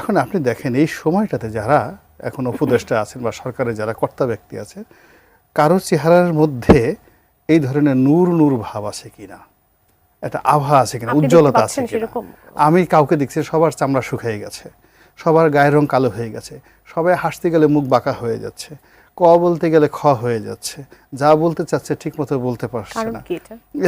এখন আপনি দেখেন এই সময়টাতে যারা এখন উপদেষ্টা আছেন বা সরকারের যারা কর্তা ব্যক্তি আছে কারও চেহারার মধ্যে এই ধরনের নূর নূর ভাব আছে কিনা? একটা আভা আছে কিনা? উজ্জ্বলতা আছে কিনা? আমি কাউকে দেখছি সবার চামড়া শুকিয়ে গেছে সবার গায়ের রং কালো হয়ে গেছে সবাই হাসতে গেলে মুখ বাঁকা হয়ে যাচ্ছে ক বলতে গেলে খ হয়ে যাচ্ছে যা বলতে চাচ্ছে ঠিক মতো বলতে পারছে না।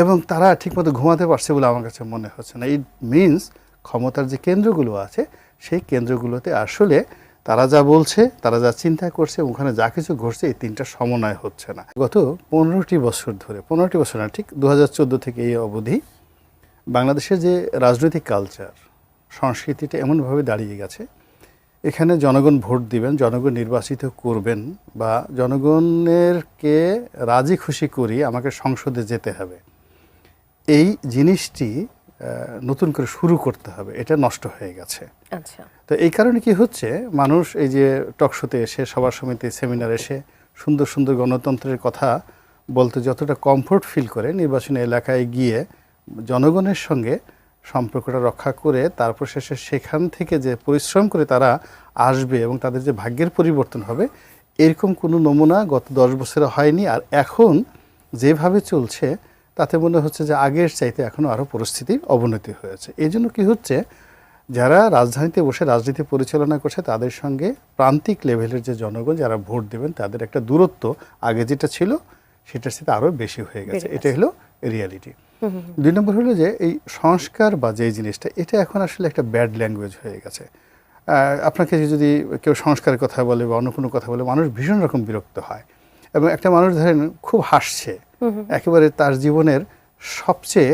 এবং তারা ঠিকমতো ঘুমাতে পারছে বলে আমার কাছে মনে হচ্ছে না। ইট মিনস ক্ষমতার যে কেন্দ্রগুলো আছে সেই কেন্দ্রগুলোতে আসলে তারা যা বলছে, তারা যা চিন্তা করছে, ওখানে যা কিছু ঘটছে, এই তিনটা সমন্বয় হচ্ছে না। গত পনেরোটি বছর ধরে, পনেরোটি বছর না, ঠিক দু হাজার চোদ্দ থেকে এই অবধি বাংলাদেশের যে রাজনৈতিক কালচার সংস্কৃতিটা এমনভাবে দাঁড়িয়ে গেছে, এখানে জনগণ ভোট দিবেন, জনগণ নির্বাচিত করবেন বা জনগণেরকে রাজি খুশি করি আমাকে সংসদে যেতে হবে। এই জিনিসটি নতুন করে শুরু করতে হবে। এটা নষ্ট হয়ে গেছে। আচ্ছা। তো এই কারণে কি হচ্ছে মানুষ এই যে টকশোতে এসে সবার সমিতি সেমিনার এসে সুন্দর সুন্দর গণতন্ত্রের কথা বলতে যতটা কমফোর্ট ফিল করে নির্বাচনী এলাকায় গিয়ে জনগণের সঙ্গে সম্পর্কটা রক্ষা করে তারপর শেষে সেখান থেকে যে পরিশ্রম করে তারা আসবে এবং তাদের যে ভাগ্যের পরিবর্তন হবে এরকম কোনো নমুনা গত দশ বছরে হয়নি। আর এখন যেভাবে চলছে তাতে মনে হচ্ছে যে আগের চাইতে এখনও আরও পরিস্থিতির অবনতি হয়েছে। এই জন্য কী হচ্ছে যারা রাজধানীতে বসে রাজনীতি পরিচালনা করছে তাদের সঙ্গে প্রান্তিক লেভেলের যে জনগণ যারা ভোট দেবেন তাদের একটা দূরত্ব আগে যেটা ছিল সেটার সাথে আরও বেশি হয়ে গেছে। এটা হলো রিয়ালিটি দুই নম্বর হলো যে এই সংস্কার বা যে জিনিসটা এটা এখন আসলে একটা ব্যাড ল্যাঙ্গুয়েজ হয়ে গেছে। আপনাকে যদি কেউ সংস্কারের কথা বলে বা অন্য কোনো কথা বলে মানুষ ভীষণ রকম বিরক্ত হয়। এবং একটা মানুষ ধরেন খুব হাসছে একেবারে তার জীবনের সবচেয়ে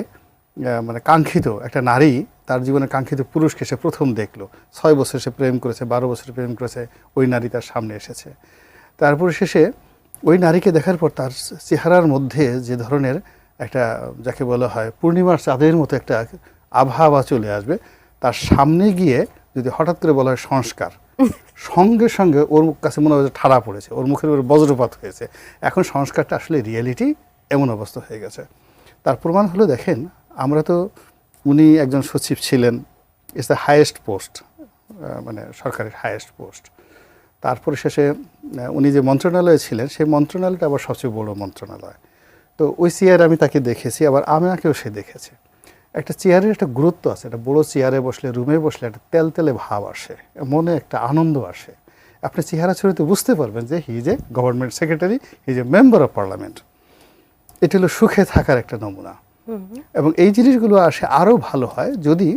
মানে কাঙ্ক্ষিত একটা নারী তার জীবনের কাঙ্ক্ষিত পুরুষকে সে প্রথম দেখল। ছয় বছর সে প্রেম করেছে, বারো বছর প্রেম করেছে, ওই নারী তার সামনে এসেছে। তারপর শেষে ওই নারীকে দেখার পর তার চেহারার মধ্যে যে ধরনের একটা, যাকে বলা হয় পূর্ণিমার চাঁদের মতো একটা আবহাওয়া চলে আসবে, তার সামনে গিয়ে যদি হঠাৎ করে বলা হয় সংস্কার, সঙ্গে সঙ্গে ওর কাছে মনে হয় ঠাড়া পড়েছে, ওর মুখের উপরে বজ্রপাত হয়েছে। এখন সংস্কারটা আসলে রিয়েলিটি এমন অবস্থা হয়ে গেছে। তার প্রমাণ হলো, দেখেন, আমরা তো উনি একজন সচিব ছিলেন ইটস দ্য হায়েস্ট পোস্ট মানে সরকারের হায়েস্ট পোস্ট তারপরে শেষে উনি যে মন্ত্রণালয়ে ছিলেন, সেই মন্ত্রণালয়টা আবার সবচেয়ে বড় মন্ত্রণালয়। তো ওই চেয়ার আমি তাকে দেখেছি, আবার আমাকেও সে দেখেছে। একটা চেয়ারের একটা গুরুত্ব আছে, একটা বড় চেয়ারে বসলে রুমে বসলে একটা তেলতেলে ভাব আসে, মনে একটা আনন্দ আসে। আপনি চেহারা ছড়িতে বুঝতে পারবেন যে he is a government secretary he is a member of parliament এটা হলো সুখে থাকার একটা নমুনা। এবং এই জিনিসগুলো আসে আরও ভালো হয় যদি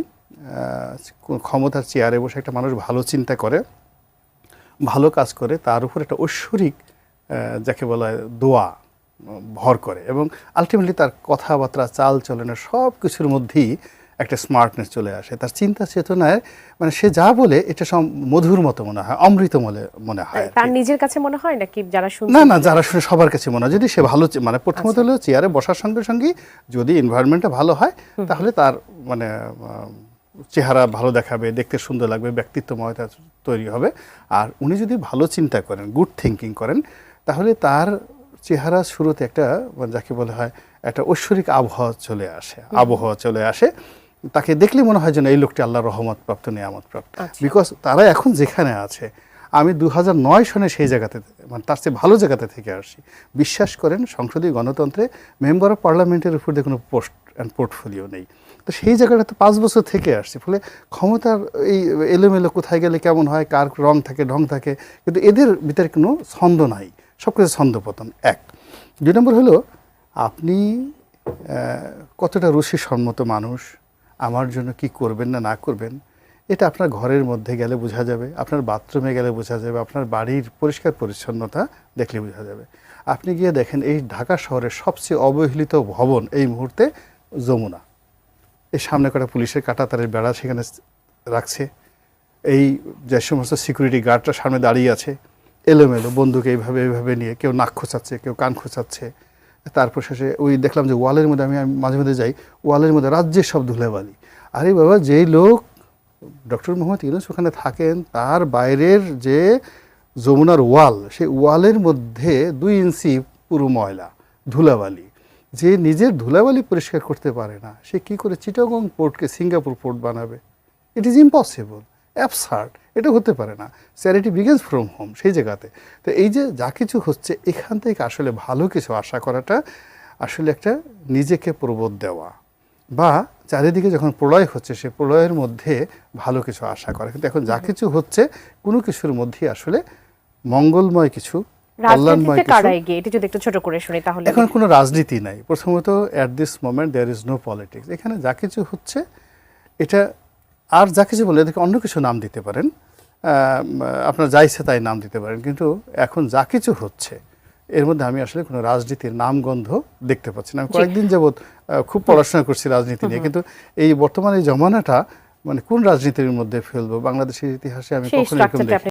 ক্ষমতার চেয়ারে বসে একটা মানুষ ভালো চিন্তা করে ভালো কাজ করে তার উপর একটা ঐশ্বরিক যাকে বলা হয় দোয়া ভর করে এবং আলটিমেটলি তার কথাবার্তা চাল চলনের সব কিছুর মধ্যেই একটা স্মার্টনেস চলে আসে। তার চিন্তা চেতনায় মানে সে যা বলে এটা সব মধুর মতো মনে হয় অমৃত মনে মনে হয় তার নিজের কাছে মনে হয় নাকি যারা শুনছে? না না যারা শুনে সবার কাছে মনে হয়। যদি সে ভালো মানে প্রথমত হলো চেয়ারে বসার সঙ্গে সঙ্গে যদি এনভায়রনমেন্টটা ভালো হয় তাহলে তার মানে চেহারা ভালো দেখাবে দেখতে সুন্দর লাগবে ব্যক্তিত্বময়তা তৈরি হবে। আর উনি যদি ভালো চিন্তা করেন গুড থিঙ্কিং করেন তাহলে তার চেহারা শুরুতে একটা মানে যাকে বলা হয় একটা ঐশ্বরিক আবহাওয়া চলে আসে আবহাওয়া চলে আসে। তাকে দেখলে মনে হয় যেন এই লোকটি আল্লাহ রহমত প্রাপ্ত নিয়ামত প্রাপ্ত আচ্ছা। বিকজ তারা এখন যেখানে আছে আমি দু নয় সনে সেই জায়গাতে মানে তার চেয়ে ভালো জায়গাতে থেকে আসছি। বিশ্বাস করেন সংসদীয় গণতন্ত্রে মেম্বার অফ পার্লামেন্টের উপর দিয়ে কোনো পোস্ট অ্যান্ড পোর্টফোলিও নেই। তো সেই জায়গাটাতে পাঁচ বছর থেকে আসছি ফলে ক্ষমতার এই এলোমেলো কোথায় গেলে কেমন হয় কার রং থাকে ঢং থাকে কিন্তু এদের ভিতরে কোনো ছন্দ নাই। সব কিছু ছন্দপতন এক। দুই নম্বর হলো আপনি কতটা রুশি সম্মত মানুষ আমার জন্য কি করবেন না না করবেন, এটা আপনার ঘরের মধ্যে গেলে বোঝা যাবে, আপনার বাথরুমে গেলে বোঝা যাবে, আপনার বাড়ির পরিষ্কার পরিচ্ছন্নতা দেখলে বোঝা যাবে। আপনি গিয়ে দেখেন এই ঢাকা শহরের সবচেয়ে অবহেলিত ভবন এই মুহূর্তে যমুনা। এই সামনে কটা পুলিশের কাটাতারের বেড়া সেখানে রাখছে। এই যে সমস্ত সিকিউরিটি গার্ডরা সামনে দাঁড়িয়ে আছে, এলোমেলো বন্দুক এইভাবে এইভাবে নিয়ে কেউ নাক খোঁচাচ্ছে, কেউ কান খোঁচাচ্ছে। তারপর শেষে ওই দেখলাম যে ওয়ালের মধ্যে আমি মাঝে মধ্যে যাই, ওয়ালের মধ্যে রাজ্যের সব ধুলাবালি। আরে বাবা, যেই লোক, ডক্টর মোহাম্মদ ইউনুস ওখানে থাকেন, তার বাইরের যে যমুনার ওয়াল, সেই ওয়ালের মধ্যে দুই ইঞ্চি পুরো ময়লা, ধুলাবালি। যে নিজের ধুলাবালি পরিষ্কার করতে পারে না, সে কি করে চিটাগং পোর্টকে সিঙ্গাপুর পোর্ট বানাবে? ইট ইজ ইম্পসিবল অ্যাবসার্ট এটা হতে পারে না। চ্যারিটি বিগেন্স ফ্রম হোম সেই জায়গাতে। তো এই যে যা কিছু হচ্ছে এখান থেকে আসলে ভালো কিছু আশা করাটা আসলে একটা নিজেকে প্রবোধ দেওয়া। বা চারিদিকে যখন প্রলয় হচ্ছে সে প্রলয়ের মধ্যে ভালো কিছু আশা করা। কিন্তু এখন যা কিছু হচ্ছে কোনো কিছুর মধ্যে আসলে মঙ্গলময় কিছু কল্যাণময় কিছু কারা এগিয়ে এটা যদি একটু ছোট করে শুনি তাহলে। এখন কোনো রাজনীতি নাই। প্রথমত at this moment there is no politics এখানে যা কিছু হচ্ছে এটা আর যা কিছু বলে এদেরকে অন্য কিছু নাম দিতে পারেন। আপনার যা ইচ্ছে তাই নাম দিতে পারেন। কিন্তু এখন যা কিছু হচ্ছে এর মধ্যে আমি আসলে কোনো রাজনীতির নামগন্ধ দেখতে পাচ্ছি না। আমি কয়েকদিন যাবৎ খুব পড়াশোনা করছি রাজনীতি নিয়ে। কিন্তু এই বর্তমানে জমানাটা মানে কোন রাজনীতির মধ্যে ফেলব? বাংলাদেশের ইতিহাসে আমি কখনো এরকম